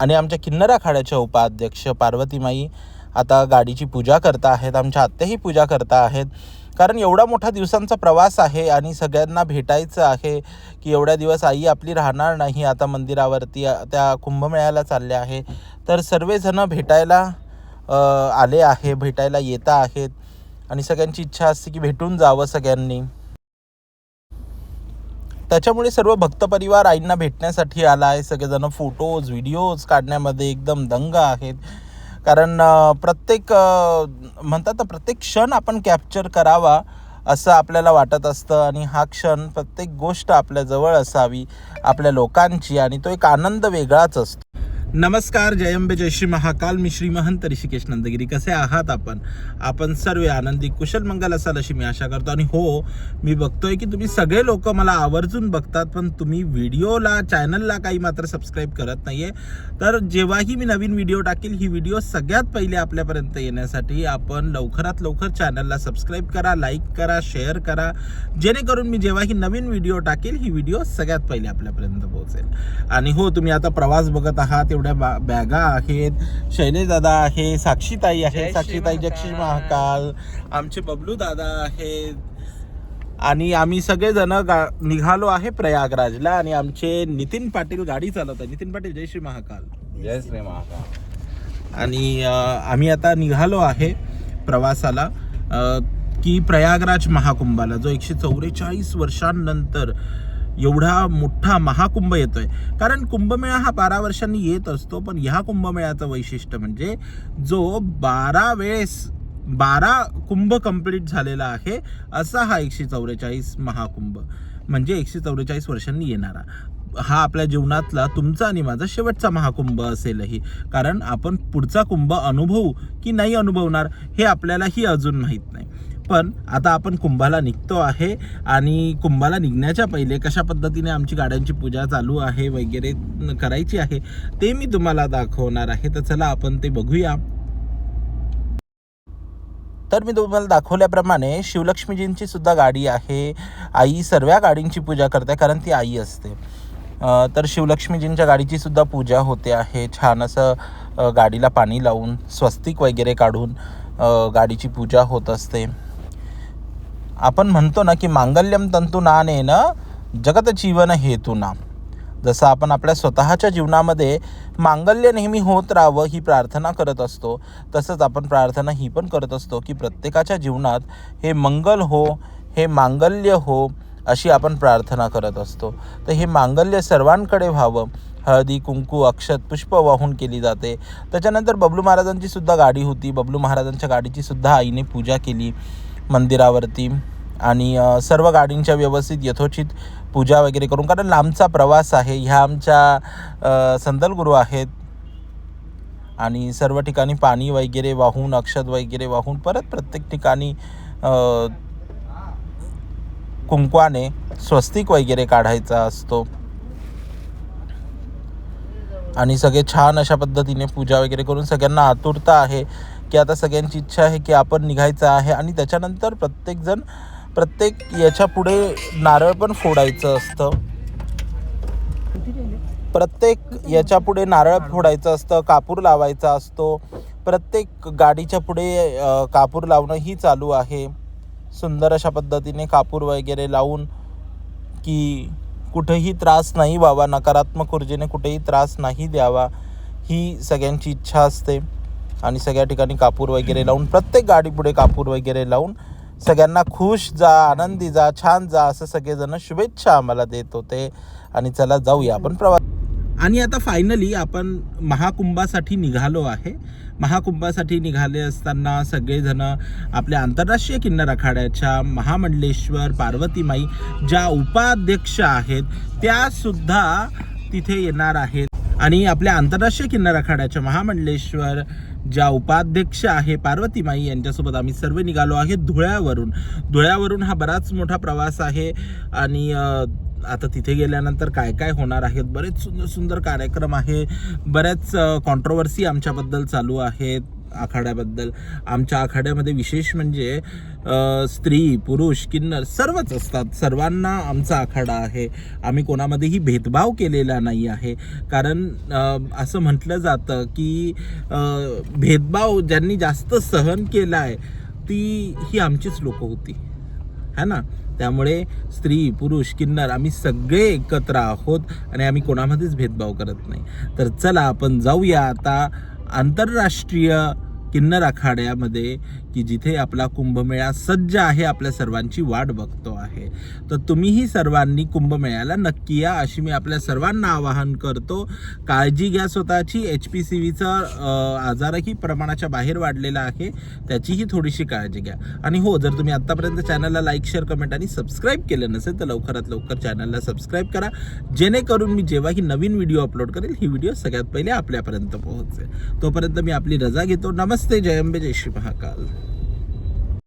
आणि आमच्या किन्नर आखाड्याच्या उपाध्यक्ष पार्वतीमाई आता गाडीची पूजा करता आहेत आमच्या आत्याही पूजा करता आहेत. कारण एवढा मोठा दिवसांचा प्रवास आहे आणि सगळ्यांना भेटायचं आहे की एवढ्या दिवस आई आपली राहणार नाही आता मंदिरावरती त्या कुंभमेळ्याला चालल्या आहे तर सर्वजणं भेटायला आले आहे भेटायला येता आहेत. आणि सगळ्यांची इच्छा असते की भेटून जावं सगळ्यांनी. त्याच्यामुळे सर्व भक्त परिवार आईंना भेटण्यासाठी आला आहे. सगळेजण फोटोज व्हिडिओज काढण्यामध्ये एकदम दंग आहेत. कारण प्रत्येक म्हणतात ना प्रत्येक क्षण आपण कॅप्चर करावा असं आपल्याला वाटत असतं आणि हा क्षण प्रत्येक गोष्ट आपल्या जवळ असावी आपल्या लोकांची आणि तो एक आनंद वेगळाच असतो. नमस्कार जय अंबे जय श्री महाकाल. मी श्री महंत ऋषिकेश नंदगिरी. कसे आहात आपण? आपण सर्व आनंदी कुशल मंगल असाल अशी मी आशा करतो. आणि हो मी बघतोय की तुम्ही सगळे लोक मला आवर्जून बघतात पण तुम्ही व्हिडिओला चॅनलला काही मात्र सबस्क्राईब करत नाहीये. तर जेव्हाही मी नवीन व्हिडिओ टाकेल ही व्हिडिओ सगळ्यात पहिले आपल्यापर्यंत येण्यासाठी आपण लवकरात लवकर चॅनलला सबस्क्राईब करा लाईक करा शेअर करा. जेणेकरून मी जेव्हाही नवीन व्हिडिओ टाकेल ही व्हिडिओ सगळ्यात पहिले आपल्यापर्यंत पोहोचेल. आणि हो तुम्ही आता प्रवास बघत आहात एवढ्या बा- बॅगा आहेत. शैलेश दादा आहे साक्षीताई आहे साक्षीताई श्री महाकाल. आमचे बबलू दादा आहेत. आणि आम्ही सगळेजण गा निघालो आहे प्रयागराजला आणि आमचे नितीन पाटील गाडी चालवतात नितीन पाटील जय श्री महाकाल. जय श्री महाकाल. आणि आम्ही आता निघालो आहे प्रवासाला. की प्रयागराज महाकुंभाला जो एकशे चौवेचाळीस वर्षांनंतर एवढा मोठा महाकुंभ येतोय. कारण कुंभमेळा हा बारा वर्षांनी येत असतो पण ह्या कुंभमेळ्याचं वैशिष्ट्य म्हणजे जो बारा वेळेस बारा कुंभ कंप्लीट झालेला आहे असा हा एकशे चौवेचाळीस महाकुंभ. म्हणजे एकशे चौवेचाळीस वर्षांनी येणारा. हा आपल्या जीवनातला तुमचा आणि माझा शेवटचा महाकुंभ असेलही. कारण आपण पुढचा कुंभ अनुभवू की नाही अनुभवणार हे आपल्यालाही अजून माहीत नाही. पण आता आपण कुंभाला निघतो आहे आणि कुंभाला निघण्याच्या पहिले कशा पद्धतीने आमची गाड्यांची पूजा चालू आहे वगैरे करायची आहे ते मी तुम्हाला दाखवणार आहे. तर चला आपण ते बघूया. तर मी तुम्हाला दाखवल्याप्रमाणे शिवलक्ष्मीजींची सुद्धा गाडी आहे. आई सर्व गाडींची पूजा करते कारण ती आई असते. तर शिवलक्ष्मीजींच्या गाडीची सुद्धा पूजा होते आहे. छान असं गाडीला पाणी लावून स्वस्तिक वगैरे काढून गाडीची पूजा होत असते. आपण म्हणतो ना की मांगल्यम तंतू नानेन जगत जीवन हेतूना. जसं आपण आपल्या स्वतःच्या जीवनामध्ये मांगल्य नेहमी होत राहावं ही प्रार्थना करत असतो तसंच आपण प्रार्थना ही पण करत असतो की प्रत्येकाच्या जीवनात हे मंगल हो हे मांगल्य हो अशी आपण प्रार्थना करत असतो. तर हे मांगल्य सर्वांकडे व्हावं. हळदी कुंकू अक्षत पुष्प वाहून केली जाते. त्याच्यानंतर बबलू महाराजांची सुद्धा गाडी होती. बबलू महाराजांच्या गाडीची सुद्धा आईने पूजा केली. मंदिरावरती आणि सर्व गाडींच्या व्यवस्थित यथोचित पूजा वगैरे करून कारण लांबचा प्रवास आहे. ह्या आमच्या संदलगुरू आहेत आणि सर्व ठिकाणी पाणी वगैरे वाहून अक्षत वगैरे वाहून परत प्रत्येक ठिकाणी कुंकवाने स्वस्तिक वगैरे काढायचा असतो. आणि सगळे छान अशा पद्धतीने पूजा वगैरे करून सगळ्यांना आतुरता आहे. की आता सगळ्यांची इच्छा आहे की आपण निघायचं आहे आणि त्याच्यानंतर प्रत्येकजण प्रत्येक याच्यापुढे नारळ पण फोडायचं असतं. प्रत्येक याच्यापुढे नारळ फोडायचं असतं कापूर लावायचा असतो. प्रत्येक गाडीच्या पुढे कापूर लावणं ही चालू आहे. सुंदर अशा पद्धतीने कापूर वगैरे लावून की कुठेही त्रास नाही व्हावा नकारात्मक ऊर्जेने कुठेही त्रास नाही द्यावा ही सगळ्यांची इच्छा असते. आणि सगळ्या ठिकाणी कापूर वगैरे लावून प्रत्येक गाडीपुढे कापूर वगैरे लावून सगळ्यांना खुश जा आनंदी जा छान जा असं सगळेजण शुभेच्छा आम्हाला देत होते. आणि चला जाऊया आपण प्रवास. आणि आता फायनली आपण महाकुंभासाठी निघालो आहे. महाकुंभासाठी निघाले असताना सगळेजण आपल्या आंतरराष्ट्रीय किन्नर आखाड्याच्या महामंडलेश्वर पार्वतीमाई ज्या उपाध्यक्ष आहेत त्यासुद्धा तिथे येणार आहेत. आणि आपल्या आंतरराष्ट्रीय किन्नर आखाड्याच्या महामंडलेश्वर ज्या उपाध्यक्ष आहे पार्वतीमाई यांच्यासोबत आम्ही सर्व निघालो आहे धुळ्यावरून. धुळ्यावरून हा बराच मोठा प्रवास आहे आणि आता तिथे गेल्यानंतर काय काय होणार आहेत? बरेच सुंदर सुंदर कार्यक्रम आहे. बऱ्याच कॉन्ट्रोवर्सी आमच्याबद्दल चालू आहेत. आखाड्याबद्दल. आमच्या आखाड्यामध्ये विशेष म्हणजे स्त्री पुरुष किन्नर सर्वच असतात. सर्वांना आमचा आखाडा आहे. आम्ही कोणामध्येही भेदभाव केलेला नाही आहे. कारण असं म्हटलं जातं की भेदभाव ज्यांनी जास्त सहन केला आहे ती ही आमचीच लोकं होती. है ना? त्यामुळे स्त्री पुरुष किन्नर आम्ही सगळे एकत्र आहोत आणि आम्ही कोणामध्येच भेदभाव करत नाही. तर चला आपण जाऊया आता आंतरराष्ट्रीय किन्नर आखाड्यामध्ये की जिथे आपला कुंभमेळा सज्ज आहे आपल्या सर्वांची वाट बघतो आहे. तर तुम्हीही सर्वांनी कुंभमेळ्याला नक्की या अशी मी आपल्या सर्वांना आवाहन करतो. काळजी घ्या स्वतःची. एच पी सी व्हीचा आजारही प्रमाणाच्या बाहेर वाढलेला आहे. त्याचीही थोडीशी काळजी घ्या. आणि हो जर तुम्ही आत्तापर्यंत चॅनलला लाईक शेअर कमेंट आणि सबस्क्राईब केलं नसेल तर लवकरात लवकर चॅनलला सबस्क्राईब करा. जेणेकरून मी जेव्हा ही नवीन व्हिडिओ अपलोड करेल ही व्हिडिओ सगळ्यात पहिले आपल्यापर्यंत पोहोचेल. तोपर्यंत मी आपली रजा घेतो. नमस्कार. नमस्ते जय अंबे जय श्री महाकाल